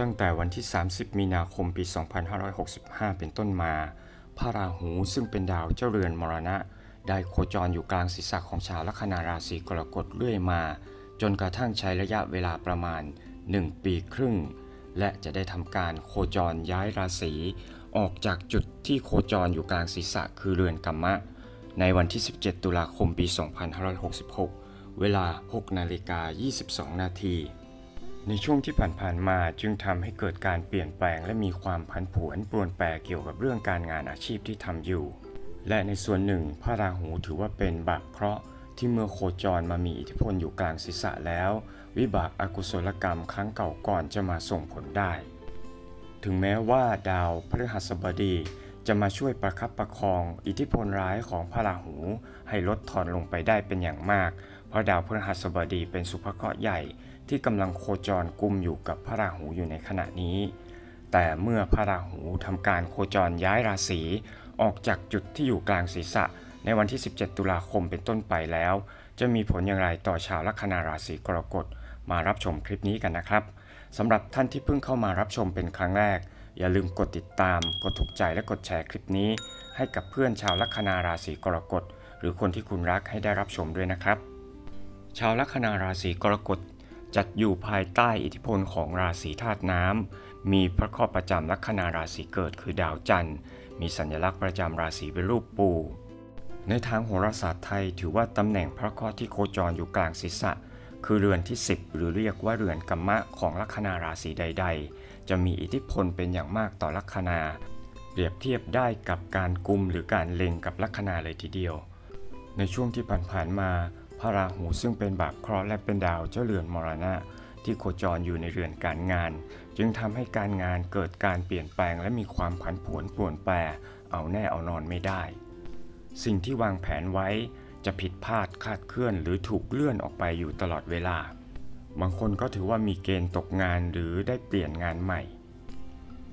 ตั้งแต่วันที่ 30 มีนาคมปี 2565 เป็นต้นมา พระราหูซึ่งเป็นดาวเจ้าเรือนมรณะ ได้โคจรอยู่กลางศีรษะของชาวลัคนาราศีกรกฎเรื่อยมา จนกระทั่งใช้ระยะเวลาประมาณ 1 ปีครึ่ง และจะได้ทำการโคจรย้ายราศีออกจากจุดที่โคจรอยู่กลางศีรษะคือเรือนกัมมะ ในวันที่ 17 ตุลาคมปี 2566 เวลา 6 นาฬิกา 22 นาที ในช่วงที่ผ่านๆมาจึงทำให้เกิดการเปลี่ยนแปลงและมีความผันผวนปรวนแปรเกี่ยวกับเรื่องการงานอาชีพที่ทำอยู่ และในส่วนหนึ่ง พระราหูถือว่าเป็นบาปเคราะห์ที่เมื่อโคจรมามีอิทธิพลอยู่กลางศีรษะแล้ว วิบากอากุศลกรรมครั้งเก่าก่อนจะมาส่งผลได้ ถึงแม้ว่าดาวพฤหัสบดีจะมาช่วยประคับประคองอิทธิพลร้ายของพระราหู ให้ลดทอนลงไปได้เป็นอย่างมาก เพราะดาวพฤหัสบดีเป็นสุภเคราะห์ใหญ่ ที่กำลังโคจรกุมอยู่กับพระราหูอยู่ในขณะนี้ แต่เมื่อพระราหูทำการโคจรย้ายราศีออกจากจุดที่อยู่กลางศีรษะ ในวันที่ 17 ตุลาคมเป็นต้นไปแล้ว จะมีผลอย่างไรต่อชาวลัคนาราศีกรกฎมารับชมคลิปนี้กันนะครับสำหรับท่านที่เพิ่งเข้ามารับชมเป็นครั้งแรก อย่าลืมกดติดตาม กดถูกใจและกดแชร์คลิปนี้ ให้กับเพื่อนชาวลัคนาราศีกรกฎหรือคนที่คุณรักให้ได้รับชมด้วยนะครับ ชาวลัคนาราศีกรกฎ จัดอยู่ภายใต้อิทธิพลของราศีธาตุน้ำ มีพระข้อประจำลัคนาราศีเกิดคือดาวจันทร์ มีสัญลักษณ์ประจำราศีเป็นรูปปู ในทางโหราศาสตร์ไทยถือว่าตำแหน่งพระข้อที่โคจรอยู่กลางศีรษะ คือเรือนที่ 10 หรือเรียกว่าเรือนกัมมะของลัคนาราศีใด ๆ จะมีอิทธิพลเป็นอย่างมากต่อลัคนา เปรียบเทียบได้กับการกุมหรือการเล็งกับลัคนาเลยทีเดียว ในช่วงที่ผ่านๆมา พระราหูซึ่งเป็นบาปเคราะห์และเป็นดาวเจ้าเรือนมรณะที่โคจรอยู่ในเรือนการงาน จึงทำให้การงานเกิดการเปลี่ยนแปลงและมีความผันผวนปรวนแปรเอาแน่เอานอนไม่ได้ สิ่งที่วางแผนไว้จะผิดพลาดคลาดเคลื่อนหรือถูกเลื่อนออกไปอยู่ตลอดเวลา บางคนก็ถือว่ามีเกณฑ์ตกงานหรือได้เปลี่ยนงานใหม่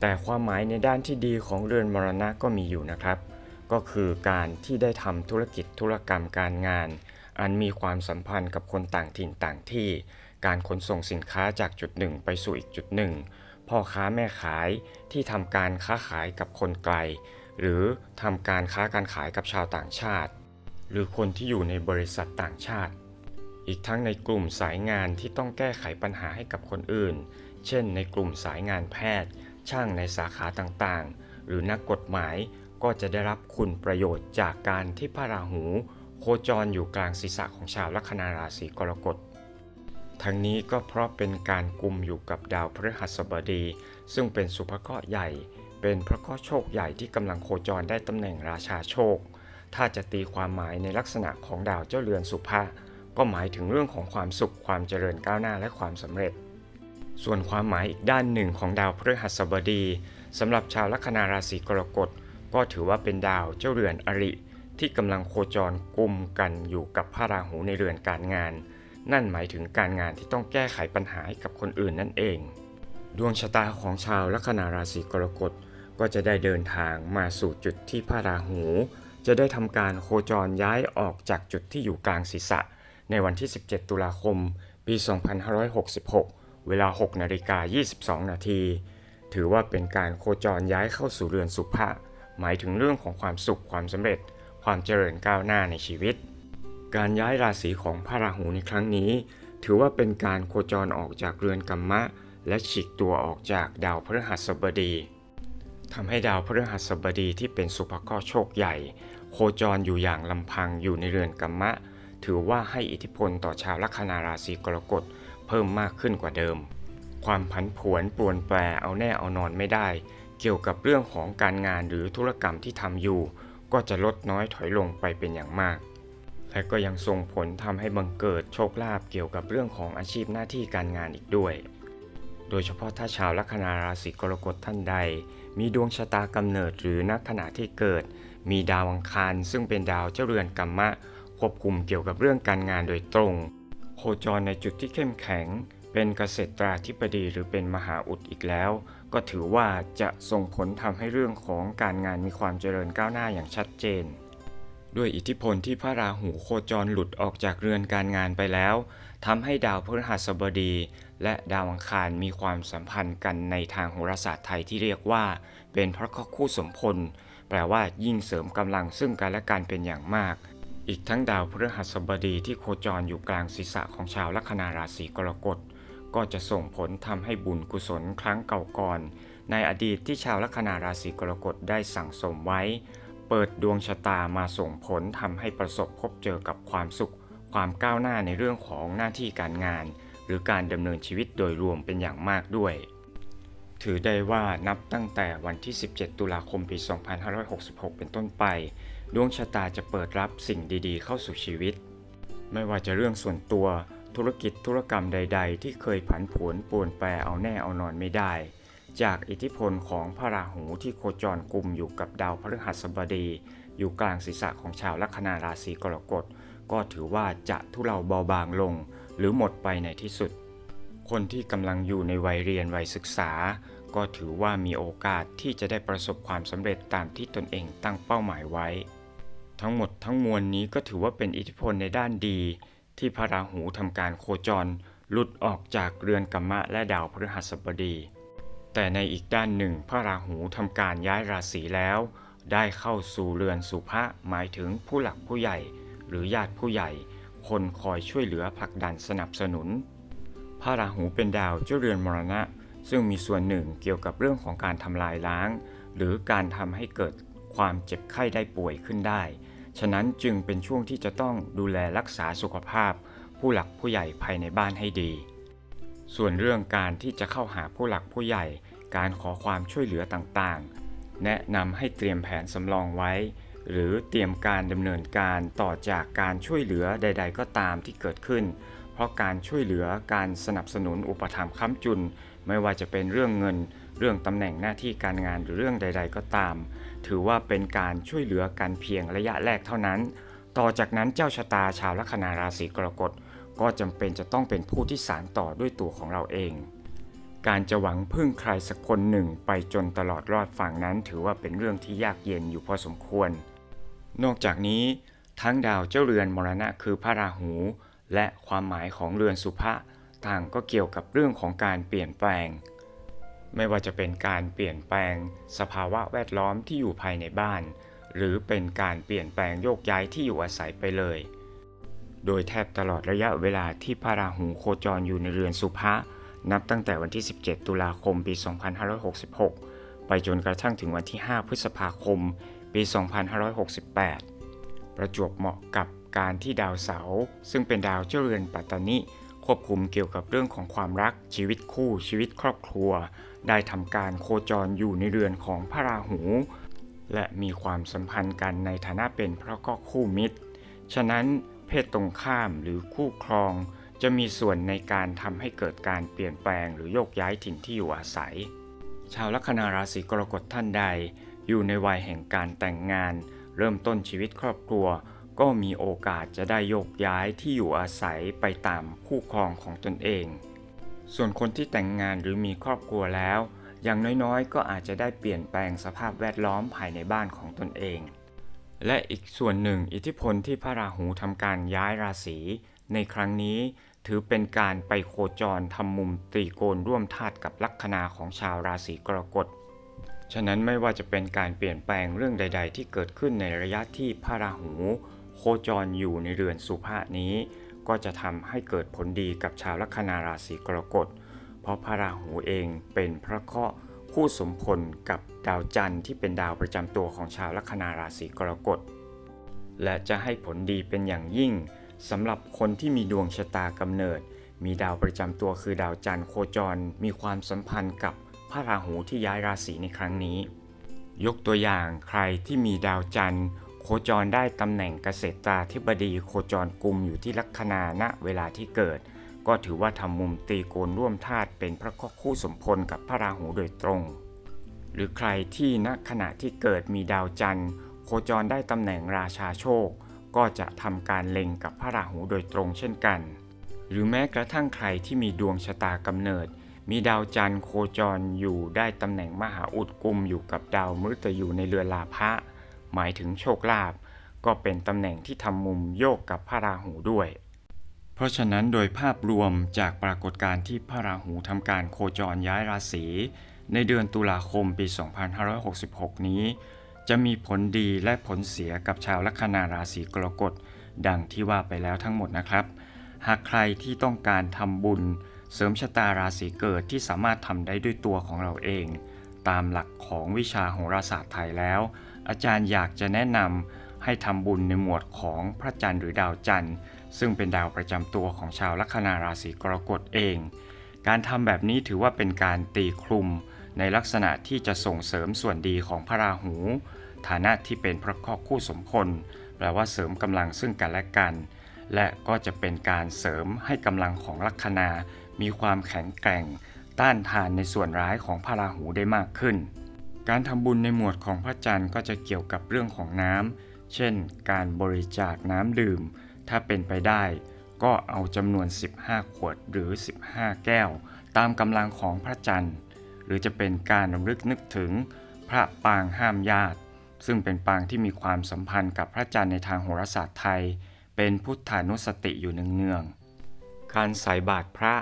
แต่ความหมายในด้านที่ดีของเรือนมรณะก็มีอยู่นะครับ ก็คือการที่ได้ทำธุรกิจธุรกรรมการงาน อันมีความสัมพันธ์กับคนต่างถิ่นต่างที่ การขนส่งสินค้าจากจุดหนึ่งไปสู่อีกจุดหนึ่ง พ่อค้าแม่ขายที่ทำการค้าขายกับคนไกล หรือทำการค้าการขายกับชาวต่างชาติ หรือคนที่อยู่ในบริษัทต่างชาติ อีกทั้งในกลุ่มสายงานที่ต้องแก้ไขปัญหาให้กับคนอื่น เช่น ในกลุ่มสายงานแพทย์ ช่างในสาขาต่างๆ หรือนักกฎหมายก็จะได้รับคุณประโยชน์จากการที่พระราหู โคจรอยู่กลางศีรษะของชาวลัคนาราศีกรกฎ ทั้งนี้ก็เพราะเป็นการกลุ่มอยู่กับดาวพฤหัสบดี ซึ่งเป็นสุภเคราะห์ใหญ่ เป็นพระเคราะห์โชคใหญ่ที่กำลังโคจรได้ตำแหน่งราชาโชค ถ้าจะตีความหมายในลักษณะของดาวเจ้าเรือนสุภาก็หมายถึงเรื่องของความสุขความเจริญก้าวหน้าและความสำเร็จ ส่วนความหมายอีกด้านหนึ่งของดาวพฤหัสบดีสำหรับชาวลัคนาราศีกรกฎก็ถือว่าเป็นดาวเจ้าเรือนอริ ที่กำลังโคจรกุมกันอยู่กับพระราหูในเรือนการงาน นั่นหมายถึงการงานที่ต้องแก้ไขปัญหาให้กับคนอื่นนั่นเอง ดวงชะตาของชาวลัคนาราศีกรกฎก็จะได้เดินทางมาสู่จุดที่พระราหู จะได้ทำการโคจรย้ายออกจากจุดที่อยู่กลางศีรษะ ในวันที่ 17 ตุลาคม ปี 2566 เวลา 6นาฬิกา22 นาทีถือว่าเป็นการโคจรย้ายเข้าสู่เรือนสุภะหมายถึงเรื่องของความสุขความสำเร็จ ความเจริญก้าวหน้าในชีวิต การย้ายราศีของพระราหูในครั้งนี้ ถือว่าเป็นการโคจรออกจากเรือนกัมมะ และฉีกตัวออกจากดาวพฤหัสบดีทำให้ดาวพฤหัสบดีที่เป็นสุภเคราโชคใหญ่ โคจรอยู่อย่างลำพังอยู่ในเรือนกัมมะ ถือว่าให้อิทธิพลต่อชาวลัคนาราศีกรกฎเพิ่มมากขึ้นกว่าเดิม ความผันผวนปวนแปรเอาแน่เอานอนไม่ได้ เกี่ยวกับเรื่องของการงานหรือธุรกรรมที่ทำอยู่ ก็จะลดน้อยถอยลงไปเป็นอย่างมาก และก็ยังส่งผลทำให้บังเกิดโชคลาภเกี่ยวกับเรื่องของอาชีพหน้าที่การงานอีกด้วย โดยเฉพาะถ้าชาวลัคนาราศีกรกฎท่านใด มีดวงชะตากำเนิดหรือณขณะที่เกิด มีดาวอังคารซึ่งเป็นดาวเจ้าเรือนกัมมะควบคุมเกี่ยวกับเรื่องการงานโดยตรง โคจรในจุดที่เข้มแข็ง เป็นเกษตราธิบดีหรือเป็นมหาอุดอีกแล้ว ก็ถือว่าจะส่งผลทำให้เรื่องของการงานมีความเจริญก้าวหน้าอย่างชัดเจน ด้วยอิทธิพลที่พระราหูโคจรหลุดออกจากเรือนการงานไปแล้วทำให้ดาวพฤหัสบดี และดาวอังคารมีความสัมพันธ์กันในทางโหราศาสตร์ไทยที่เรียกว่า เป็นพระคคู่สมพล แปลว่ายิ่งเสริมกำลังซึ่งกันและกันเป็นอย่างมาก อีกทั้งดาวพฤหัสบดีที่โคจรอยู่กลางศีรษะของชาวลัคนาราศีกรกฎ ก็จะส่งผลทำให้บุญกุศลครั้งเก่าก่อน ในอดีตที่ชาวลัคนาราศีกรกฎได้สั่งสมไว้ เปิดดวงชะตามาส่งผลทำให้ประสบพบเจอกับความสุข ความก้าวหน้าในเรื่องของหน้าที่การงาน หรือการดำเนินชีวิตโดยรวมเป็นอย่างมากด้วยถือได้ว่านับตั้งแต่วันที่ 17 ตุลาคมปี 2566 เป็นต้นไป ดวงชะตาจะเปิดรับสิ่งดีๆ เข้าสู่ชีวิต ไม่ว่าจะเรื่องส่วนตัว ธุรกิจธุรกรรมใด ๆ ที่เคยผันผวนป่วนแปรเอาแน่เอานอนไม่ได้ จากอิทธิพลของพระราหูที่โคจรกลุ่มอยู่กับดาวพฤหัสบดี อยู่กลางศีรษะของชาวลัคนาราศีกรกฎก็ถือว่าจะทุเลาเบาบางลง หรือหมดไปในที่สุด คนที่กำลังอยู่ในวัยเรียนวัยศึกษา ก็ถือว่ามีโอกาสที่จะได้ประสบความสำเร็จตามที่ตนเองตั้งเป้าหมายไว้ ทั้งหมดทั้งมวลนี้ก็ถือว่าเป็นอิทธิพลในด้านดี ที่พระราหูทำการโคจรหลุดออกจากเรือนกัมมะและดาวพฤหัสบดี แต่ในอีกด้านหนึ่งพระราหูทำการย้ายราศีแล้ว ได้เข้าสู่เรือนสุภะหมายถึงผู้หลักผู้ใหญ่ หรือญาติผู้ใหญ่ คนคอยช่วยเหลือผลักดันสนับสนุน พระราหูเป็นดาวเจ้าเรือนมรณะ ซึ่งมีส่วนหนึ่งเกี่ยวกับเรื่องของการทำลายล้าง หรือการทำให้เกิดความเจ็บไข้ได้ป่วยขึ้นได้ ฉะนั้นจึงเป็นช่วงที่จะต้องดูแลรักษาสุขภาพ ผู้หลักผู้ใหญ่ภายในบ้านให้ดี ส่วนเรื่องการที่จะเข้าหาผู้หลักผู้ใหญ่ การขอความช่วยเหลือต่างๆ แนะนำให้เตรียมแผนสำรองไว้ หรือเตรียมการดำเนินการต่อจากการช่วยเหลือใด ๆ ก็ตามที่เกิดขึ้น เพราะการช่วยเหลือการสนับสนุนอุปถัมภ์ค้ำจุน ไม่ว่าจะเป็นเรื่องเงิน เรื่องตำแหน่งหน้าที่การงานหรือเรื่องใด ๆ ก็ตาม ถือว่าเป็นการช่วยเหลือกันเพียงระยะแรกเท่านั้น ต่อจากนั้นเจ้าชะตาชาวลัคนาราศีกรกฎก็จำเป็นจะต้องเป็นผู้ที่สานต่อด้วยตัวของเราเอง การจะหวังพึ่งใครสักคนหนึ่งไปจนตลอดรอดฝั่งนั้น ถือว่าเป็นเรื่องที่ยากเย็นอยู่พอสมควร นอกจากนี้ ทั้งดาวเจ้าเรือนมรณะคือพระราหู และความหมายของเรือนสุภะ ต่างก็เกี่ยวกับเรื่องของการเปลี่ยนแปลง ไม่ว่าจะเป็นการเปลี่ยนแปลง สภาวะแวดล้อมที่อยู่ภายในบ้าน หรือเป็นการเปลี่ยนแปลงโยกย้ายที่อยู่อาศัยไปเลย โดยแทบตลอดระยะเวลาที่พระราหูโคจรอยู่ในเรือนสุภะนับตั้งแต่วันที่ 17 ตุลาคมปี 2566 ไปจนกระทั่งถึงวันที่ 5 พฤษภาคม ปี 2568 ประจวบเหมาะกับการที่ดาวเสาร์ซึ่งเป็นดาวเจ้าเรือนปัตตานิ ควบคุมเกี่ยวกับเรื่องของความรักชีวิตคู่ชีวิตครอบครัว ได้ทำการโคจรอยู่ในเรือนของพระราหู และมีความสัมพันธ์กันในฐานะเป็นพระก็คู่มิตร ฉะนั้นเพศตรงข้ามหรือคู่ครอง จะมีส่วนในการทำให้เกิดการเปลี่ยนแปลงหรือโยกย้ายถิ่นที่อยู่อาศัย ชาวลัคนาราศีกรกฎท่านใด อยู่ในวัยแห่งการแต่งงาน เริ่มต้นชีวิตครอบครัว ก็มีโอกาสจะได้โยกย้ายที่อยู่อาศัยไปตามคู่ครองของตนเอง ส่วนคนที่แต่งงานหรือมีครอบครัวแล้ว อย่างน้อยๆ ก็อาจจะได้เปลี่ยนแปลงสภาพแวดล้อมภายในบ้านของตนเอง และอีกส่วนหนึ่ง อิทธิพลที่พระราหูทำการย้ายราศีในครั้งนี้ถือเป็นการไปโคจรทำมุมตรีโกณร่วมธาตุกับลัคนาของชาวราศีกรกฎ ฉะนั้นไม่ว่าจะเป็นการเปลี่ยนแปลงเรื่องใด ๆ ที่เกิดขึ้นในระยะที่พระราหู โคจรอยู่ในเรือนสุภาษนี้ ก็จะทำให้เกิดผลดีกับชาวลัคนาราศีกรกฎ เพราะพระราหูเองเป็นพระเคราะห์คู่สมพลกับดาวจันทร์ที่เป็นดาวประจำตัวของชาวลัคนาราศีกรกฎ และจะให้ผลดีเป็นอย่างยิ่งสำหรับคนที่มีดวงชะตากำเนิด มีดาวประจำตัวคือดาวจันทร์โคจร มีความสัมพันธ์กับพระราหูที่ย้ายราศีในครั้งนี้ ยกตัวอย่างใครที่มีดาวจันทร์ โคจรได้ตำแหน่งเกษตราธิบดีโคจรกลุ่มอยู่ที่ลัคนาณเวลาที่เกิด ก็ถือว่าทำมุมตีโกณร่วมธาตุเป็นพระเคราะห์คู่สมพลกับพระราหูโดยตรง หรือใครที่ณขณะที่เกิดมีดาวจันทร์ โคจรได้ตำแหน่งราชาโชค ก็จะทำการเล็งกับพระราหูโดยตรงเช่นกัน หรือแม้กระทั่งใครที่มีดวงชะตากำเนิด มีดาวจันทร์โคจรอยู่ได้ตำแหน่งมหาอุดกุมอยู่กับดาวมฤตยูในเรือนลาภะ หมายถึงโชคลาภก็เป็นตำแหน่งที่ทำมุมโยกกับพระราหูด้วย เพราะฉะนั้นโดยภาพรวมจากปรากฏการณ์ที่พระราหูทำการโคจรย้ายราศีในเดือนตุลาคมปี 2566 นี้ จะมีผลดีและผลเสียกับชาวลัคนาราศีกรกฎดังที่ว่าไปแล้วทั้งหมดนะครับ หากใครที่ต้องการทำบุญ เสริมชะตาราศีเกิดที่สามารถทำได้ด้วยตัวของเราเอง ตามหลักของวิชาโหราศาสตร์ไทยแล้ว อาจารย์อยากจะแนะนำให้ทำบุญในหมวดของพระจันทร์หรือดาวจันทร์ ซึ่งเป็นดาวประจำตัวของชาวลัคนาราศีกรกฎเอง การทำแบบนี้ถือว่าเป็นการตีคลุม ในลักษณะที่จะส่งเสริมส่วนดีของพระราหู ฐานะที่เป็นพระคราะห์คู่สมพลแปลว่าเสริมกำลังซึ่งกันและกัน และก็จะเป็นการเสริมให้กำลังของลัคนา มีความแข็งแกร่ง ต้านทานในส่วนร้ายของพระราหูได้มากขึ้น การทำบุญในหมวดของพระจันทร์ก็จะเกี่ยวกับเรื่องของน้ำ เช่น การบริจาคน้ำดื่ม ถ้าเป็นไปได้ ก็เอาจำนวน 15 ขวดหรือ 15 แก้ว ตามกำลังของพระจันทร์ หรือจะเป็นการรำลึกนึกถึงพระปางห้ามญาติ ซึ่งเป็นปางที่มีความสัมพันธ์กับพระจันทร์ในทางโหราศาสตร์ไทย เป็นพุทธานุสติอยู่เนืองๆการใส่บาตรพระ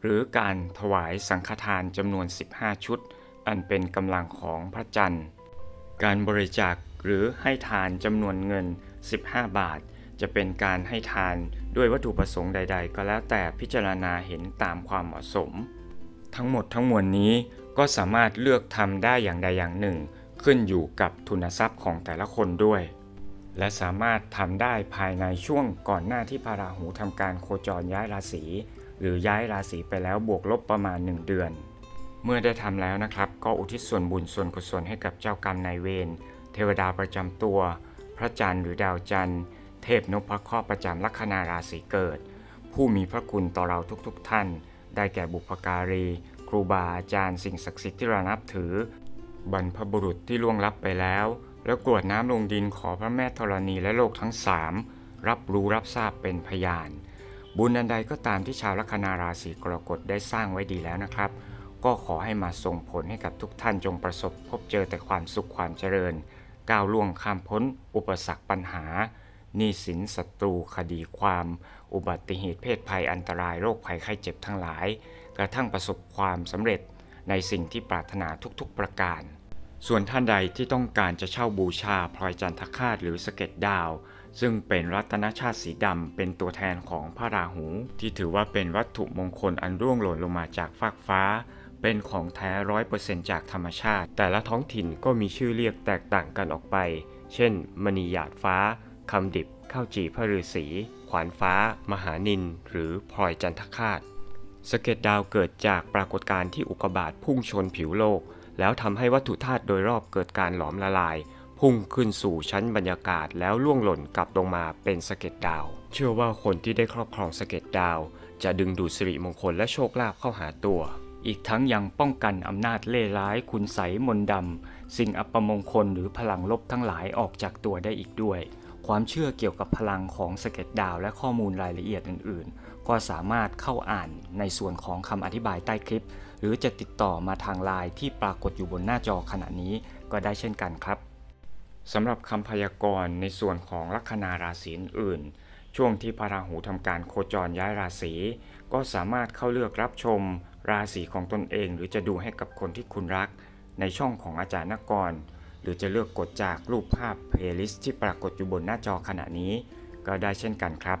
หรือการถวายสังฆทานจำนวน 15 ชุด อันเป็นกำลังของพระจันทร์ การบริจาคหรือให้ทานจำนวนเงิน 15 บาท จะเป็นการให้ทานด้วยวัตถุประสงค์ใด ๆ ก็แล้วแต่พิจารณาเห็นตามความเหมาะสม ทั้งหมดทั้งมวลนี้ก็สามารถเลือกทำได้อย่างใดอย่างหนึ่ง ขึ้นอยู่กับทุนทรัพย์ของแต่ละคนด้วย และสามารถทำได้ภายในช่วงก่อนหน้าที่พาราหูทำการโคจรย้ายราศีหรือย้ายราศีไปแล้วบวกลบประมาณ 1 เดือน เมื่อได้ทำแล้วนะครับ ก็อุทิศส่วนบุญส่วนกุศลให้กับเจ้ากรรมนายเวรเทวดาประจำตัว พระจันทร์หรือดาวจันทร์ เทพนพเคราะห์ประจำลัคนาราศีเกิด ผู้มีพระคุณต่อเราทุกๆทท่าน ได้แก่บุพการี ครูบาอาจารย์สิ่งศักดิ์สิทธิ์ที่เรานับถือ บรรพบุรุษที่ล่วงลับไปแล้ว แล้วกรวดน้ำลงดินขอพระแม่ธรณีและโลกทั้งสามรับรู้รับทราบเป็นพยาน บุญอันใดก็ตามที่ชาวลัคนาราศีกรกฎได้สร้างไว้ดีแล้วนะครับ ก็ขอให้มาส่งผลให้กับทุกท่านจงประสบพบเจอแต่ความสุขความเจริญ ก้าวล่วงข้ามพ้น อุปสรรคปัญหาหนี้สินศัตรูคดีความ อุบัติเหตุเพศภัยอันตรายโรคภัยไข้เจ็บทั้งหลาย กระทั่งประสบความสำเร็จในสิ่งที่ปรารถนาทุกๆประการ ส่วนท่านใดที่ต้องการจะเช่าบูชาพลอยจันทคาตหรือสเก็ดดาว ซึ่งเป็นรัตนชาติสีดำเป็นตัวแทนของพระราหู ที่ถือว่าเป็นวัตถุมงคลอันร่วงหล่นลงมาจากฟากฟ้า เป็นของแท้ร้อยเปอร์เซนต์จากธรรมชาติ แต่ละท้องถิ่นก็มีชื่อเรียกแตกต่างกันออกไป เช่น มณีหยาดฟ้า คำดิบ ข้าวจีพระฤาษีขวานฟ้า มหานิน หรือพลอยจันทคาตสะเก็ดดาวเกิดจากปรากฏการณ์ที่อุกกาบาตพุ่งชนผิวโลก แล้วทำให้วัตถุธาตุโดยรอบเกิดการหลอมละลาย พุ่งขึ้นสู่ชั้นบรรยากาศแล้วล่วงหล่นกลับลงมาเป็นสะเก็ดดาว เชื่อว่าคนที่ได้ครอบครองสะเก็ดดาว จะดึงดูดสิริมงคลและโชคลาภเข้าหาตัว อีกทั้งยังป้องกันอำนาจเล่ร้ายคุณใสยมนต์ดำสิ่งอัปมงคลหรือพลังลบทั้งหลายออกจากตัวได้อีกด้วย ความเชื่อเกี่ยวกับพลังของสเก็ดดาวและข้อมูลรายละเอียดอื่น ๆ ก็สามารถเข้าอ่านในส่วนของคำอธิบายใต้คลิป หรือจะติดต่อมาทางไลน์ที่ปรากฏอยู่บนหน้าจอขณะนี้ก็ได้เช่นกันครับสำหรับคำพยากรณ์ในส่วนของลัคนาราศีอื่น ช่วงที่พระราหูทำการโคจรย้ายราศีก็สามารถเข้าเลือกรับชม ราศีของตนเอง หรือจะดูให้กับคนที่คุณรัก ในช่องของอาจารย์นกร หรือจะเลือกกดจากรูปภาพเพลย์ลิสต์ที่ปรากฏอยู่บนหน้าจอขณะนี้ ก็ได้เช่นกันครับ